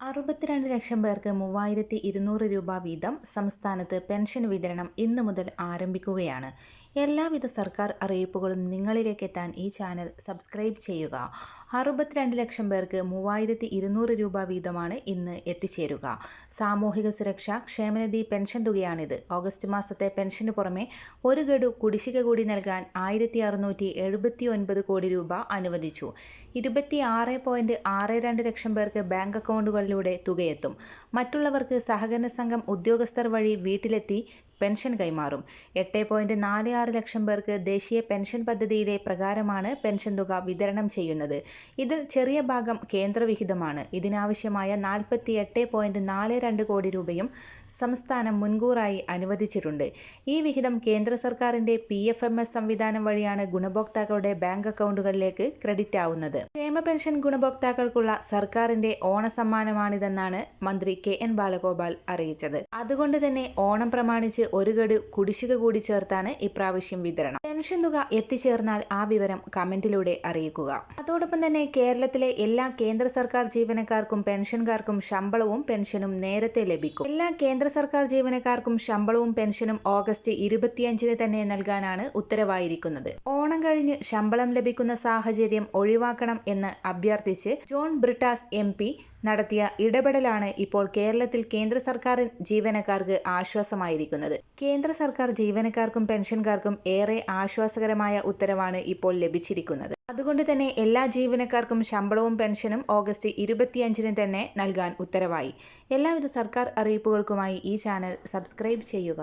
അറുപത്തിരണ്ട് ലക്ഷം പേർക്ക് മൂവായിരത്തി ഇരുന്നൂറ് രൂപ വീതം സംസ്ഥാനത്ത് പെൻഷൻ വിതരണം ഇന്നു മുതൽ ആരംഭിക്കുകയാണ്. എല്ലാവിധ സർക്കാർ അറിയിപ്പുകളും നിങ്ങളിലേക്ക് എത്താൻ ഈ ചാനൽ സബ്സ്ക്രൈബ് ചെയ്യുക. അറുപത്തിരണ്ട് ലക്ഷം പേർക്ക് മൂവായിരത്തി ഇരുന്നൂറ് രൂപ വീതമാണ് ഇന്ന് എത്തിച്ചേരുക. സാമൂഹിക സുരക്ഷ ക്ഷേമനിധി പെൻഷൻ തുകയാണിത്. ഓഗസ്റ്റ് മാസത്തെ പെൻഷന് പുറമെ ഒരു ഗഡു കുടിശ്ശിക കൂടി നൽകാൻ ആയിരത്തി അറുന്നൂറ്റി എഴുപത്തി ഒൻപത് കോടി രൂപ അനുവദിച്ചു. ഇരുപത്തി ആറ് പോയിന്റ് ആറ് രണ്ട് ലക്ഷം പേർക്ക് ബാങ്ക് അക്കൗണ്ടുകളിലൂടെ തുകയെത്തും. മറ്റുള്ളവർക്ക് സഹകരണ സംഘം ഉദ്യോഗസ്ഥർ വഴി വീട്ടിലെത്തി പെൻഷൻ കൈമാറും. എട്ട് പോയിന്റ് നാല് ആറ് ലക്ഷം പേർക്ക് ദേശീയ പെൻഷൻ പദ്ധതിയിലെ പ്രകാരമാണ് പെൻഷൻ തുക വിതരണം ചെയ്യുന്നത്. ഇതിൽ ചെറിയ ഭാഗം കേന്ദ്രവിഹിതമാണ്. ഇതിനാവശ്യമായ നാൽപ്പത്തി എട്ട് പോയിന്റ് നാല് രണ്ട് കോടി രൂപയും സംസ്ഥാനം മുൻകൂറായി അനുവദിച്ചിട്ടുണ്ട്. ഈ വിഹിതം കേന്ദ്ര സർക്കാരിന്റെ പി എഫ് എം എസ് സംവിധാനം വഴിയാണ് ഗുണഭോക്താക്കളുടെ ബാങ്ക് അക്കൗണ്ടുകളിലേക്ക് ക്രെഡിറ്റ് ആവുന്നത്. ക്ഷേമ പെൻഷൻ ഗുണഭോക്താക്കൾക്കുള്ള സർക്കാരിന്റെ ഓണസമ്മാനമാണിതെന്നാണ് മന്ത്രി കെ എൻ ബാലഗോപാൽ അറിയിച്ചത്. അതുകൊണ്ട് തന്നെ ഓണം പ്രമാണിച്ച് ഒരു ഗഡു കുടിശ്ശിക കൂടി ചേർത്താണ് ഇപ്രാവശ്യം വിതരണം. പെൻഷൻ തുക എത്തിച്ചേർന്നാൽ ആ വിവരം കമന്റിലൂടെ അറിയിക്കുക. അതോടൊപ്പം തന്നെ കേരളത്തിലെ എല്ലാ കേന്ദ്ര സർക്കാർ ജീവനക്കാർക്കും പെൻഷൻകാർക്കും ശമ്പളവും പെൻഷനും നേരത്തെ ലഭിക്കും. എല്ലാ കേന്ദ്ര സർക്കാർ ജീവനക്കാർക്കും ശമ്പളവും പെൻഷനും ഓഗസ്റ്റ് ഇരുപത്തിയഞ്ചിന് തന്നെ നൽകാനാണ് ഉത്തരവായിരിക്കുന്നത്. ഓണം കഴിഞ്ഞ് ശമ്പളം ലഭിക്കുന്ന സാഹചര്യം ഒഴിവാക്കണം എന്ന് അഭ്യർത്ഥിച്ച് ജോൺ ബ്രിട്ടാസ് എം നടത്തിയ ഇടപെടലാണ് ഇപ്പോൾ കേരളത്തിൽ കേന്ദ്ര സർക്കാർ ജീവനക്കാർക്ക് ആശ്വാസമായിരിക്കുന്നത്. കേന്ദ്ര സർക്കാർ ജീവനക്കാർക്കും പെൻഷൻകാർക്കും ഏറെ ആശ്വാസകരമായ ഉത്തരവാണ് ഇപ്പോൾ ലഭിച്ചിരിക്കുന്നത്. അതുകൊണ്ട് തന്നെ എല്ലാ ജീവനക്കാർക്കും ശമ്പളവും പെൻഷനും ഓഗസ്റ്റ് ഇരുപത്തിയഞ്ചിന് തന്നെ നൽകാൻ ഉത്തരവായി. എല്ലാവിധ സർക്കാർ അറിയിപ്പുകൾക്കുമായി ഈ ചാനൽ സബ്സ്ക്രൈബ് ചെയ്യുക.